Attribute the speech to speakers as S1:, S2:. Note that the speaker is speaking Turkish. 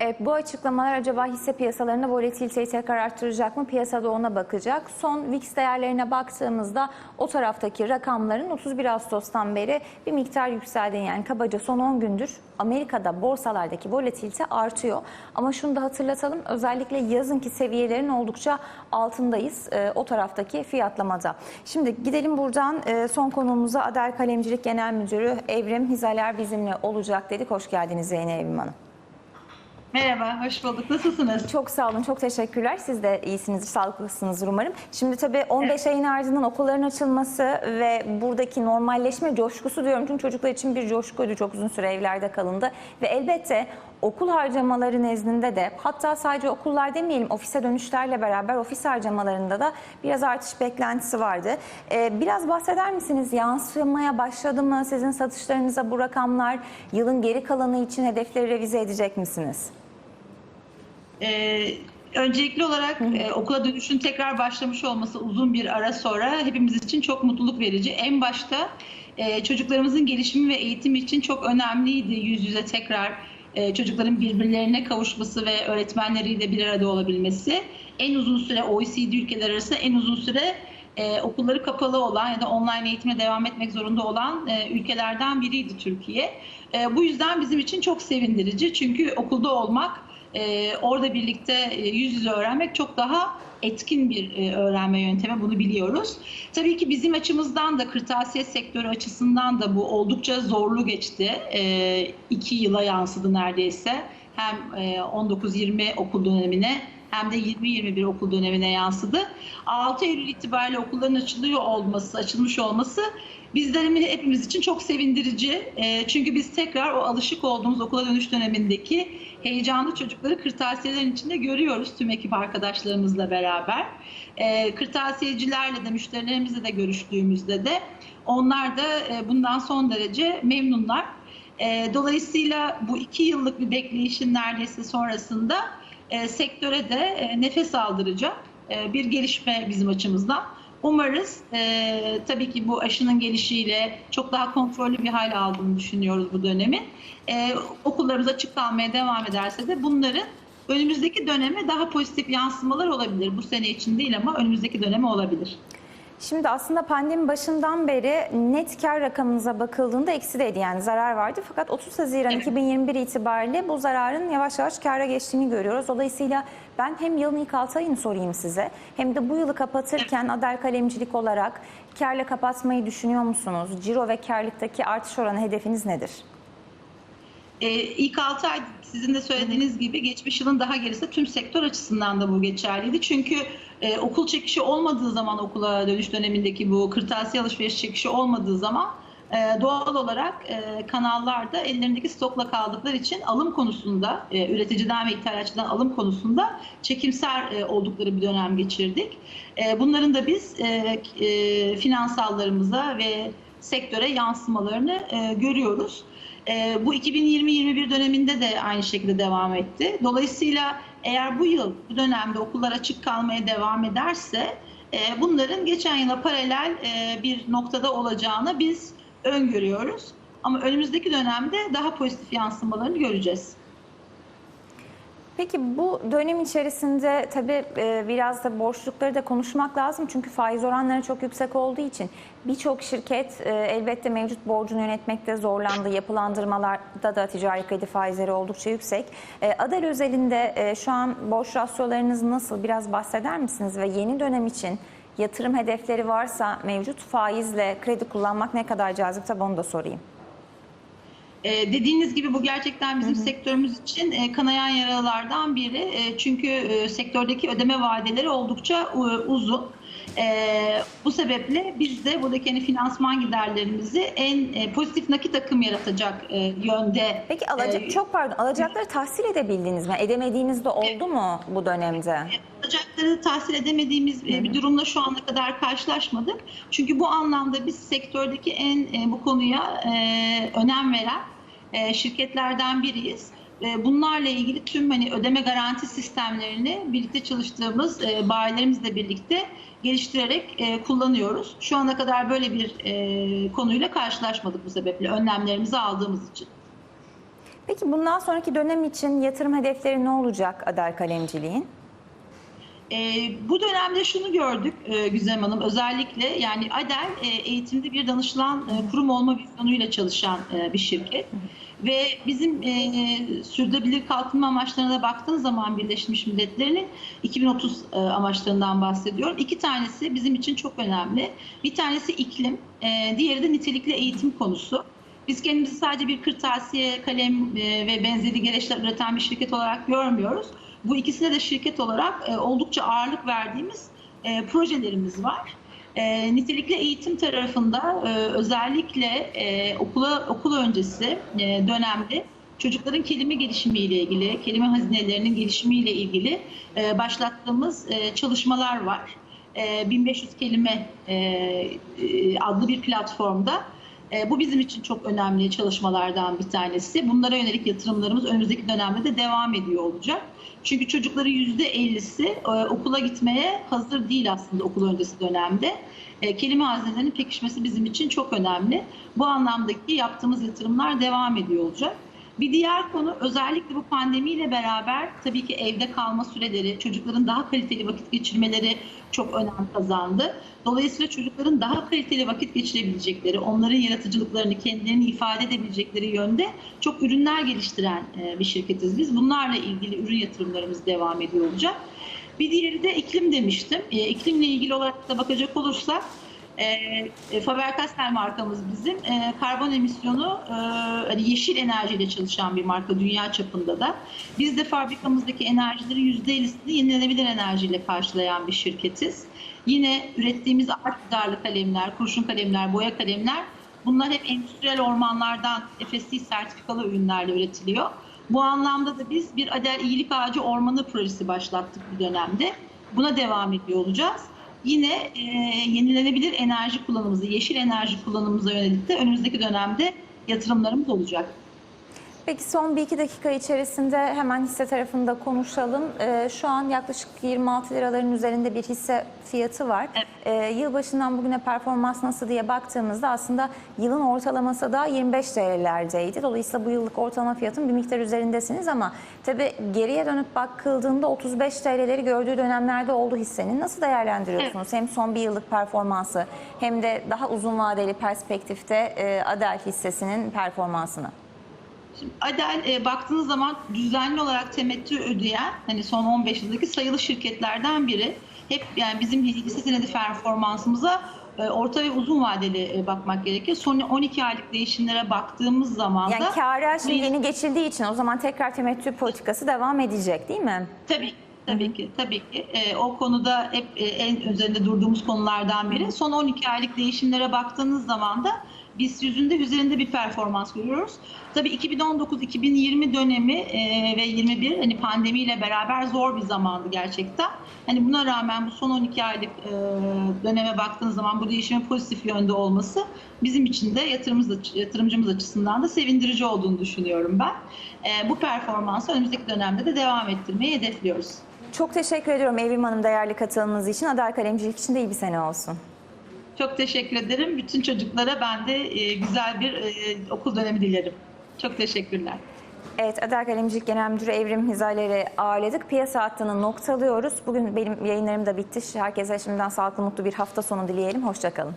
S1: Evet, bu açıklamalar acaba hisse piyasalarında volatiliteyi tekrar arttıracak mı? Piyasada ona bakacak. Son VIX değerlerine baktığımızda o taraftaki rakamların 31 Ağustos'tan beri bir miktar yükseldi. Yani kabaca son 10 gündür Amerika'da borsalardaki volatilite artıyor. Ama şunu da hatırlatalım özellikle yazınki seviyelerin oldukça altındayız e, o taraftaki fiyatlamada. Şimdi gidelim buradan e, son konuğumuza Adel Kalemcilik Genel Müdürü Evrim Hizaler bizimle olacak dedik. Hoş geldiniz Zeynep Evrim Hanım.
S2: Merhaba, hoş bulduk. Nasılsınız?
S1: Çok sağ olun, çok teşekkürler. Siz de iyisiniz, sağlıklısınızdır umarım. Şimdi tabii 15 ayın ardından okulların açılması ve buradaki normalleşme coşkusu diyorum. Çünkü çocuklar için bir coşkuydu. Çok uzun süre evlerde kalındı. Ve elbette okul harcamaları nezdinde de hatta sadece okullar demeyelim ofise dönüşlerle beraber ofis harcamalarında da biraz artış beklentisi vardı. Ee, biraz bahseder misiniz? Yansımaya başladı mı sizin satışlarınıza bu rakamlar? Yılın geri kalanı için hedefleri revize edecek misiniz?
S2: Ee, öncelikli olarak e, okula dönüşün tekrar başlamış olması uzun bir ara sonra hepimiz için çok mutluluk verici. En başta e, çocuklarımızın gelişimi ve eğitimi için çok önemliydi yüz yüze tekrar e, çocukların birbirlerine kavuşması ve öğretmenleriyle bir arada olabilmesi. En uzun süre OECD ülkeler arasında en uzun süre e, okulları kapalı olan ya da online eğitime devam etmek zorunda olan e, ülkelerden biriydi Türkiye. E, bu yüzden bizim için çok sevindirici çünkü okulda olmak e, orada birlikte e, yüz yüze öğrenmek çok daha etkin bir e, öğrenme yöntemi bunu biliyoruz. Tabii ki bizim açımızdan da kırtasiye sektörü açısından da bu oldukça zorlu geçti. E, iki yıla yansıdı neredeyse. Hem e, 19-20 okul dönemine hem de 20-21 okul dönemine yansıdı. 6 Eylül itibariyle okulların açılıyor olması, açılmış olması bizlerin hepimiz için çok sevindirici. E, çünkü biz tekrar o alışık olduğumuz okula dönüş dönemindeki heyecanlı çocukları kırtasiyelerin içinde görüyoruz tüm ekip arkadaşlarımızla beraber. E, kırtasiyecilerle de müşterilerimizle de görüştüğümüzde de onlar da e, bundan son derece memnunlar. E, dolayısıyla bu iki yıllık bir bekleyişin neredeyse sonrasında e, sektöre de e, nefes aldıracak e, bir gelişme bizim açımızdan. Umarız e, tabii ki bu aşının gelişiyle çok daha kontrollü bir hal aldığını düşünüyoruz bu dönemin. E, okullarımız açık kalmaya devam ederse de bunların önümüzdeki döneme daha pozitif yansımalar olabilir. Bu sene için değil ama önümüzdeki döneme olabilir.
S1: Şimdi aslında pandemi başından beri net kar rakamınıza bakıldığında eksideydi yani zarar vardı. Fakat 30 Haziran
S2: Evet.
S1: 2021 itibariyle bu zararın yavaş yavaş kara geçtiğini görüyoruz. Dolayısıyla ben hem yılın ilk 6 ayını sorayım size hem de bu yılı kapatırken Adel Kalemcilik olarak karla kapatmayı düşünüyor musunuz? Ciro ve karlıktaki artış oranı hedefiniz nedir?
S2: Ee, ilk 6 ay sizin de söylediğiniz gibi geçmiş yılın daha gerisi tüm sektör açısından da bu geçerliydi. Çünkü e, okul çekişi olmadığı zaman okula dönüş dönemindeki bu kırtasiye alışveriş çekişi olmadığı zaman e, doğal olarak e, kanallarda ellerindeki stokla kaldıkları için alım konusunda e, üreticiden ve ithalatçıdan alım konusunda çekimser e, oldukları bir dönem geçirdik. E, bunların da biz e, e, finansallarımıza ve sektöre yansımalarını e, görüyoruz. E, bu 2020-21 döneminde de aynı şekilde devam etti. Dolayısıyla eğer bu yıl bu dönemde okullar açık kalmaya devam ederse e, bunların geçen yıla paralel e, bir noktada olacağını biz öngörüyoruz. Ama önümüzdeki dönemde daha pozitif yansımalarını göreceğiz.
S1: Peki bu dönem içerisinde tabii e, biraz da borçlukları da konuşmak lazım. Çünkü faiz oranları çok yüksek olduğu için birçok şirket e, elbette mevcut borcunu yönetmekte zorlandı. Yapılandırmalarda da ticari kredi faizleri oldukça yüksek. E, Adel özelinde şu an borç rasyolarınız nasıl? Biraz bahseder misiniz? Ve yeni dönem için yatırım hedefleri varsa mevcut faizle kredi kullanmak ne kadar cazip? Tabii onu da sorayım.
S2: Ee, dediğiniz gibi bu gerçekten bizim sektörümüz için e, kanayan yaralardan biri. E, çünkü e, sektördeki ödeme vadeleri oldukça e, uzun. E, bu sebeple biz de buradaki hani finansman giderlerimizi en e, pozitif nakit akım yaratacak e, yönde.
S1: Peki alacak
S2: e,
S1: çok pardon alacakları tahsil edebildiniz mi? Edemediğiniz de oldu mu bu dönemde?
S2: alacakları tahsil edemediğimiz e, bir durumla şu ana kadar karşılaşmadık. Çünkü bu anlamda biz sektördeki en e, bu konuya e, önem veren e, şirketlerden biriyiz. E, Bunlarla ilgili tüm hani ödeme garanti sistemlerini birlikte çalıştığımız e, bayilerimizle birlikte geliştirerek e, kullanıyoruz. Şu ana kadar böyle bir konuyla karşılaşmadık bu sebeple önlemlerimizi aldığımız için.
S1: Peki bundan sonraki dönem için yatırım hedefleri ne olacak Adel Kalemciliğin?
S2: E, bu dönemde şunu gördük e, Güzem Hanım özellikle yani ADEL e, eğitimde bir danışılan e, kurum olma vizyonuyla çalışan e, bir şirket. Ve bizim e, sürdürülebilir kalkınma amaçlarına da baktığın zaman Birleşmiş Milletler'in 2030 e, amaçlarından bahsediyorum. İki tanesi bizim için çok önemli. Bir tanesi iklim, e, diğeri de nitelikli eğitim konusu. Biz kendimizi sadece bir kırtasiye, kalem e, ve benzeri gereçler üreten bir şirket olarak görmüyoruz. Bu ikisine de şirket olarak e, oldukça ağırlık verdiğimiz e, projelerimiz var. E, nitelikli eğitim tarafında özellikle okula okul öncesi dönemde çocukların kelime gelişimiyle ilgili, kelime hazinelerinin gelişimiyle ilgili başlattığımız çalışmalar var. E, 1500 kelime adlı bir platformda e, bu bizim için çok önemli çalışmalardan bir tanesi. Bunlara yönelik yatırımlarımız önümüzdeki dönemde de devam ediyor olacak. Çünkü çocukların %50'si e, okula gitmeye hazır değil aslında okul öncesi dönemde. E, kelime hazinelerinin pekişmesi bizim için çok önemli. Bu anlamdaki yaptığımız yatırımlar devam ediyor olacak. Bir diğer konu özellikle bu pandemiyle beraber tabii ki evde kalma süreleri, çocukların daha kaliteli vakit geçirmeleri çok önem kazandı. Dolayısıyla çocukların daha kaliteli vakit geçirebilecekleri, onların yaratıcılıklarını kendilerini ifade edebilecekleri yönde çok ürünler geliştiren e, bir şirketiz biz. Bunlarla ilgili ürün yatırımlarımız devam ediyor olacak. Bir diğeri de iklim demiştim. E, iklimle ilgili olarak da bakacak olursak e, e, Faber-Castell markamız bizim. E, karbon emisyonu e, hani yeşil enerjiyle çalışan bir marka dünya çapında da. Biz de fabrikamızdaki enerjilerin %50'sini yenilenebilir enerjiyle karşılayan bir şirketiz. Yine ürettiğimiz ağaç gıdarlı kalemler, kurşun kalemler, boya kalemler bunlar hep endüstriyel ormanlardan FSC sertifikalı ürünlerle üretiliyor. Bu anlamda da biz bir Adel İyilik Ağacı Ormanı projesi başlattık bir dönemde. Buna devam ediyor olacağız. Yine e, yenilenebilir enerji kullanımımızı, yeşil enerji kullanımımıza yönelik de önümüzdeki dönemde yatırımlarımız olacak.
S1: Peki son bir iki dakika içerisinde hemen hisse tarafında konuşalım. Ee, şu an yaklaşık 26 liraların üzerinde bir hisse fiyatı var.
S2: Evet.
S1: Ee, yılbaşından bugüne performans nasıl diye baktığımızda aslında yılın ortalaması da 25 TL'lerdeydi. Dolayısıyla bu yıllık ortalama fiyatın bir miktar üzerindesiniz ama tabii geriye dönüp bakıldığında 35 TL'leri gördüğü dönemlerde oldu hissenin. Nasıl değerlendiriyorsunuz? Hem son bir yıllık performansı hem de daha uzun vadeli perspektifte e, Adel hissesinin performansını.
S2: Şimdi Adel e, baktığınız zaman düzenli olarak temettü ödeyen hani son 15 yıldaki sayılı şirketlerden biri. Hep yani bizim hisse senedi performansımıza e, orta ve uzun vadeli e, bakmak gerekiyor. Son 12 aylık değişimlere baktığımız zaman
S1: Yani
S2: da
S1: kâra şimdi yeni geçildiği için o zaman tekrar temettü politikası devam edecek değil mi?
S2: Tabii Tabii ki, tabii ki. Ee, o konuda hep e, en üzerinde durduğumuz konulardan biri. Son 12 aylık değişimlere baktığınız zaman da biz yüzünde üzerinde bir performans görüyoruz. Tabii 2019-2020 dönemi e, ve 21 hani pandemiyle beraber zor bir zamandı gerçekten. Hani buna rağmen bu son 12 aylık e, döneme baktığınız zaman bu değişimin pozitif yönde olması bizim için de yatırımcımız, yatırımcımız açısından da sevindirici olduğunu düşünüyorum ben. E, bu performansı önümüzdeki dönemde de devam ettirmeyi hedefliyoruz.
S1: Çok teşekkür ediyorum Evrim Hanım değerli katılımınız için. Adel Kalemcilik için de iyi bir sene olsun.
S2: Çok teşekkür ederim. Bütün çocuklara ben de e, güzel bir e, okul dönemi dilerim. Çok teşekkürler.
S1: Evet, Adel Kalemcilik Genel Müdürü Evrim Hizaler'i ağırladık. Piyasa hattını noktalıyoruz. Bugün benim yayınlarım da bitti. Herkese şimdiden sağlıklı, mutlu bir hafta sonu dileyelim. Hoşçakalın.